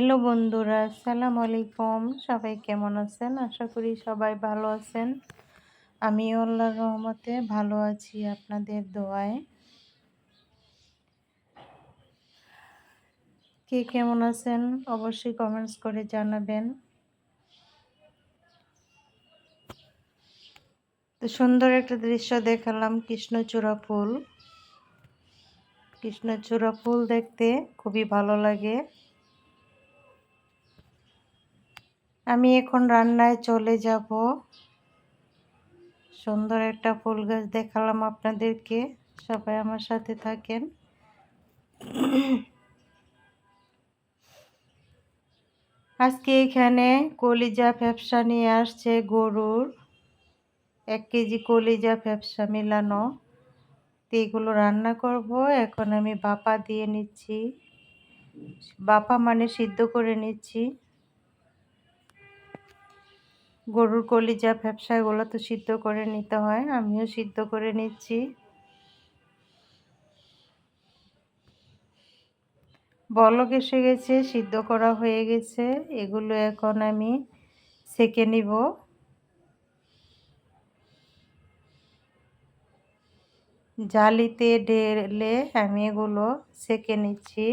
Hello বন্ধুরা আসসালামু আলাইকুম। সবাই কেমন আছেন? আশা করি সবাই ভালো আছেন। আমি আল্লাহর রহমতে ভালো আছি আপনাদের দোয়ায়। কে কেমন আছেন? অবশ্যই কমেন্টস করে জানাবেন। তো সুন্দর একটা দৃশ্য দেখালাম, কৃষ্ণচূড়া ফুল। কৃষ্ণচূড়া ফুল দেখতে খুবই ভালো লাগে। আমি এখন রান্নায় চলে যাব। সুন্দর একটা ফুল গাছ দেখালাম আপনাদেরকে। সবাই আমার সাথে থাকেন। আজকে এখানে কলিজা ফ্যাপসা নিয়ে আসছে গরুর। এক কেজি কলিজা ফ্যাপসা মিলানো। তো এগুলো রান্না করব। এখন আমি বাপা দিয়ে নিচ্ছি। বাপা মানে সিদ্ধ করে নিচ্ছি। গরুর কলিজা ব্যবসা এগুলো তো সিদ্ধ করে নিতে হয়, আমিও সিদ্ধ করে নিচ্ছি। বলক এসে গেছে, সিদ্ধ করা হয়ে গেছে, এগুলো এখন আমি সেকে নিব। জালিতে ঢেলে আমি এগুলো সেকে নিচ্ছি।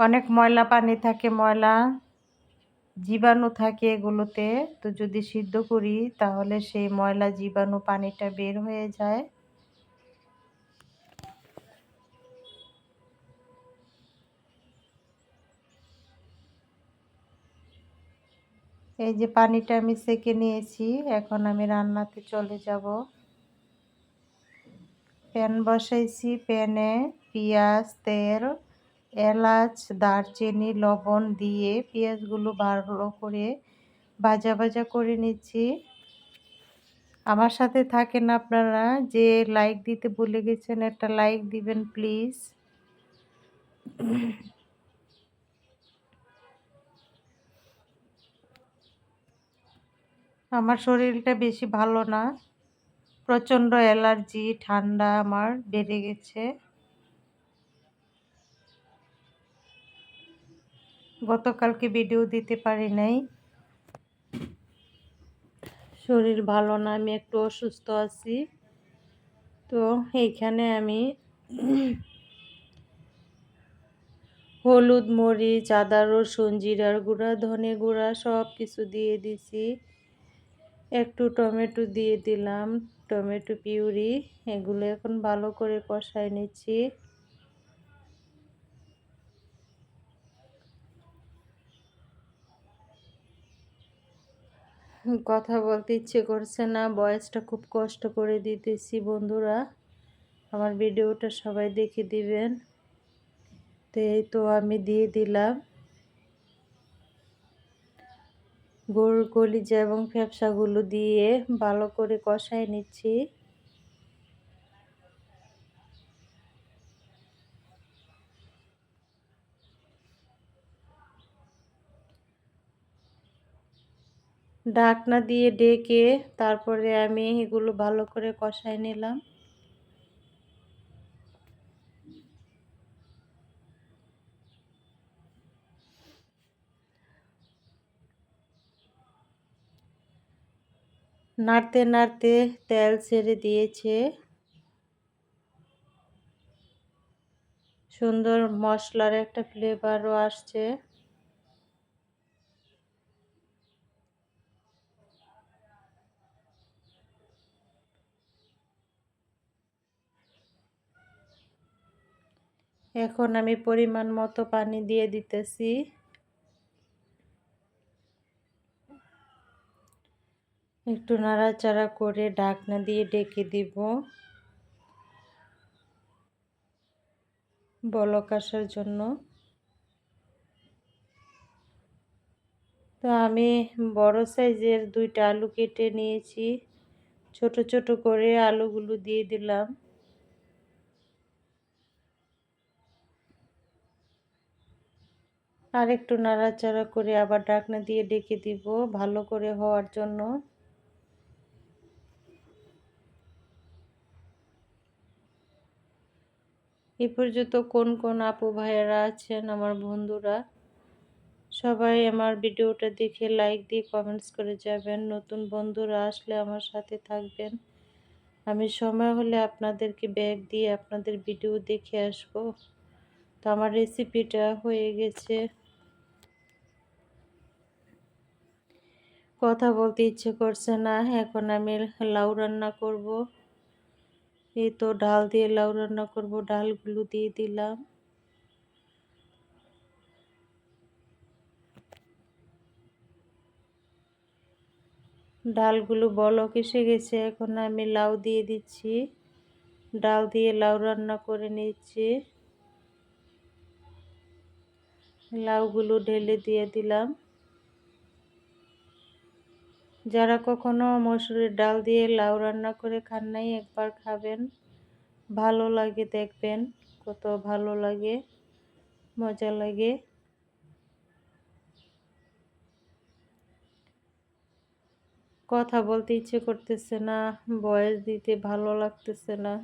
অনেক ময়লা পানি থাকে, ময়লা জীবাণু থাকে এগুলোতে। তো যদি সিদ্ধ করি, তাহলে সেই ময়লা জীবাণু পানিটা বের হয়ে যায়। এই যে পানিটা আমি সেকে নিয়েছি, এখন আমি রান্নাতে চলে যাব। প্যান বসাইছি, প্যানে পেঁয়াজ, তেল এলাচ, দারচিনি, লবণ দিয়ে পেঁয়াজগুলো ভালো করে ভাজা ভাজা করে নিচ্ছি। আমার সাথে থাকেন আপনারা, যে লাইক দিতে ভুলে গেছেন, একটা লাইক দিবেন প্লিজ আমার শরীরটা বেশি ভালো না, প্রচণ্ড অ্যালার্জি, ঠান্ডা আমার বেড়ে গেছে। গতকালকে ভিডিও দিতে পারি নাই। শরীর ভালো না, আমি একটু অসুস্থ আছি। তো এইখানে আমি হলুদ মরিচ, আদা রসুন, জিরার গুঁড়া, ধনে গুঁড়া সব কিছু দিয়ে দিছি। একটু টমেটো দিয়ে দিলাম, টমেটো পিউরি, এগুলো এখন ভালো করে কষায় নিচ্ছি। কথা বলতে ইচ্ছে করছে না, বয়সটা খুব কষ্ট করে দিতেছি বন্ধুরা। আমার ভিডিওটা সবাই দেখে দিবেন। তো এই তো আমি দিয়ে দিলাম। গরুর কলিজা এবং ফ্যাপসাগুলো দিয়ে ভালো করে কষায় নিচ্ছি। ঢাকনা দিয়ে ডেকে তারপরে আমি এগুলো ভালো করে কষাই নিলাম। নাড়তে নাড়তে তেল ছেড়ে দিয়েছে। সুন্দর মশলার একটা ফ্লেভারও আসছে। এখন আমি পরিমাণ মতো পানি দিয়ে দিতেছি। একটু নাড়াচাড়া করে ঢাকনা দিয়ে ডেকে দিব। বলক আসার জন্য। তো আমি বড় সাইজের দুইটা আলু কেটে নিয়েছি। ছোট ছোট করে আলুগুলো দিয়ে দিলাম। আর একটু নাড়াচাড়া করে আবার ডাকনা দিয়ে ডেকে দিব ভালো করে হওয়ার জন্য। এ পর্যন্ত কোন কোন আপু ভাইয়েরা আছেন আমার বন্ধুরা, সবাই আমার ভিডিওটা দেখে লাইক দিয়ে কমেন্টস করে যাবেন। নতুন বন্ধুরা আসলে আমার সাথে থাকবেন। আমি সময় হলে আপনাদেরকে ব্যাগ দিয়ে আপনাদের ভিডিও দেখে আসব। তো আমার রেসিপিটা হয়ে গেছে। কথা বলতে ইচ্ছে করছে না। এখন আমি লাউ রান্না করব। এই তো ডাল দিয়ে লাউ রান্না করব। ডালগুলো দিয়ে দিলাম। ডালগুলো বলক এসে গেছে। এখন আমি লাউ দিয়ে দিচ্ছি। ডাল দিয়ে লাউ রান্না করে নিচ্ছি। লাউগুলো ঢেলে দিয়ে দিলাম। যারা কখনো মসুরের ডাল দিয়ে লাউ রান্না করে খান নাই, একবার খাবেন। ভালো লাগে দেখবেন, কত ভালো লাগে, মজা লাগে। কথা বলতে ইচ্ছে করতেছে না, বয়স দিতে ভালো লাগতেছে না।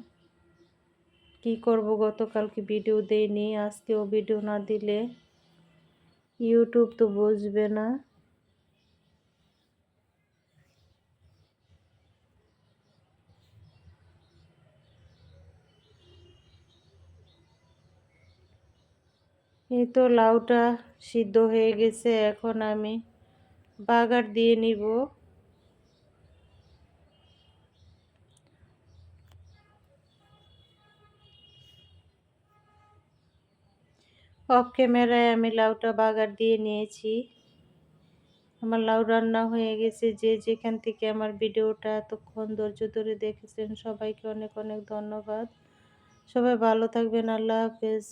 কি করব, গতকালকে ভিডিও দেইনি, আজকেও ভিডিও না দিলে ইউটিউব তো বুঝবে না। এই তো লাউটা সিদ্ধ হয়ে গেছে, এখন আমি বাগার দিয়ে নিব। অফ ক্যামেরায় আমি লাউটা বাগার দিয়ে নিয়েছি। আমার লাউ রান্না হয়ে গেছে, যে যেখান থেকে আমার ভিডিওটা এতক্ষণ ধৈর্য ধরে দেখেছেন, সবাইকে অনেক অনেক ধন্যবাদ। সবাই ভালো থাকবেন, আল্লাহ হাফেজ।